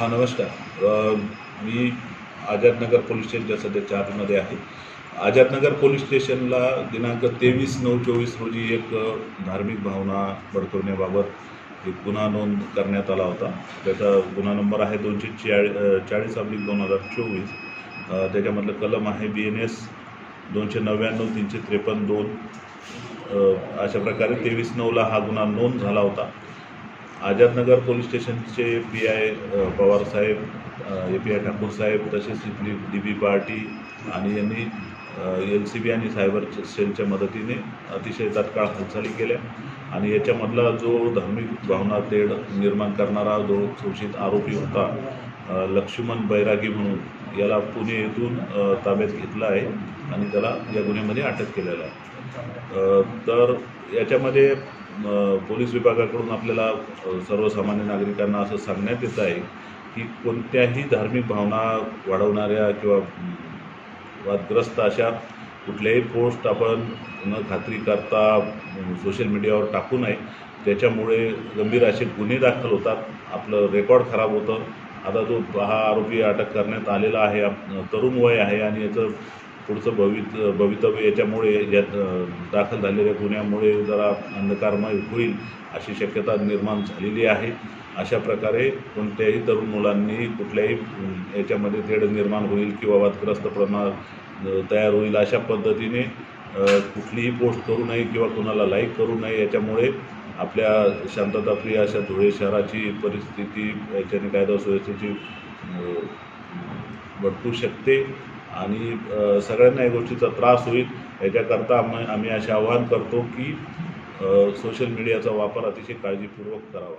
हां नमस्कार. मी आझादनगर पोलीस स्टेशनच्या सध्या चारमध्ये आहे. आझादनगर पोलीस स्टेशनला दिनांक तेवीस नऊ चोवीस रोजी एक धार्मिक भावना भडकवण्याबाबत एक गुन्हा नोंद करण्यात आला होता. त्याचा गुन्हा नंबर आहे दोनशे चाळी चाळीस अब्लिक दोन हजार चोवीस. त्याच्यामधलं कलम आहे बी एन एस दोनशे नव्याण्णव तीनशे त्रेपन्न दोन. अशा प्रकारे तेवीस नऊला हा गुन्हा नोंद झाला होता. आझादनगर पोलीस स्टेशनचे पी आय पवार साहेब ए पी आय ठाकूर साहेब तसेच डी डी बी पार्टी आणि यांनी एल सी बी आणि सायबर सेलच्या मदतीने अतिशय तात्काळ हालचाली केल्या. आणि याच्यामधला जो धार्मिक भावना तेढ निर्माण करणारा जो शोषित आरोपी होता लक्ष्मण बैरागी म्हणून याला पुणे येथून ताब्यात घेतलं आहे आणि त्याला या गुन्ह्यामध्ये अटक केलेलं आहे. तर याच्यामध्ये पोलीस विभागाकडून आपल्याला सर्वसामान्य नागरिकांना असं सांगण्यात येत आहे की कोणत्याही धार्मिक भावना वाढवणाऱ्या किंवा वादग्रस्त अशा कुठल्याही पोस्ट आपण न खात्री करता सोशल मीडियावर टाकू नये. त्याच्यामुळे गंभीर असे गुन्हे दाखल होतात. आपलं रेकॉर्ड खराब होतं. आता तो हा आरोपी अटक करण्यात आलेला आहे. आप- तरुण वय आहे आणि याचं पुढचं भवित भवितव्य याच्यामुळे यात दाखल झालेल्या गुन्ह्यामुळे जरा अंधकारमय होईल अशी शक्यता निर्माण झालेली आहे. अशा प्रकारे कोणत्याही तरुण मुलांनी कुठल्याही याच्यामध्ये तेढ निर्माण होईल किंवा वादग्रस्त प्रमाण तयार होईल अशा पद्धतीने कुठलीही पोस्ट करू नये किंवा कुणाला लाईक करू नये याच्यामुळे आपल्या शांतताप्रिय अशा धुळे शहराची परिस्थिती याच्याने कायदा सुव्यवस्थेची भटकू शकते. आणि सगळ्यांना या गोष्टीचा त्रास होईल. याच्याकरता आम्ही आम्ही असे आवाहन करतो की सोशल मीडियाचा वापर अतिशय काळजीपूर्वक करावा.